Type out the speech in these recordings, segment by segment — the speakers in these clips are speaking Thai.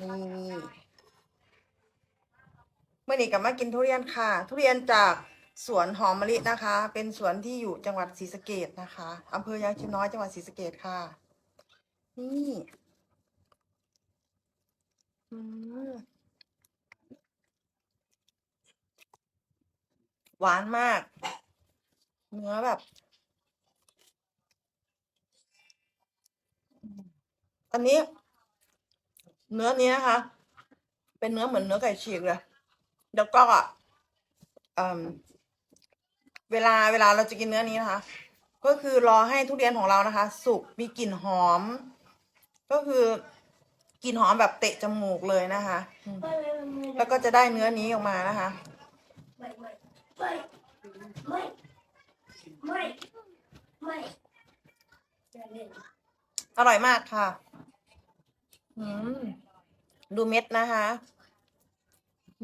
นี่เมื่อนี้กลับมากินทุเรียนค่ะ ทุเรียนจากสวนหอมมะลินะคะ เป็นสวนที่อยู่จังหวัดศรีสะเกดนะคะอำเภอยางชิมน้อยจังหวัดศรีสะเกดค่ะ นี่หวานมาก เนื้อแบบอันนี้ เนื้อนี้นะคะ เป็นเนื้อเหมือนเนื้อไก่ฉีกเลย แล้วก็เอ่มเวลาเวลาเราจะกินเนื้อนี้นะคะ ก็คือรอให้ทุเรียนของเรานะคะ สุกมีกลิ่นหอม ก็คือกลิ่นหอมแบบเตะจมูกเลยนะคะ แล้วก็จะได้เนื้อนี้ออกมานะคะไม่ไม่ไม่ไม่ไม่อร่อยมากค่ะ ดูเม็ดนะคะ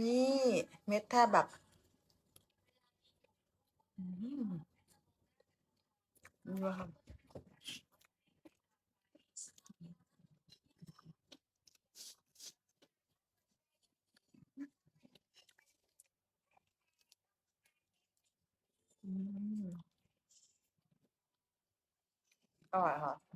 นี่เม็ดแทบแบบอืมดูค่ะอืมอร่อยค่ะ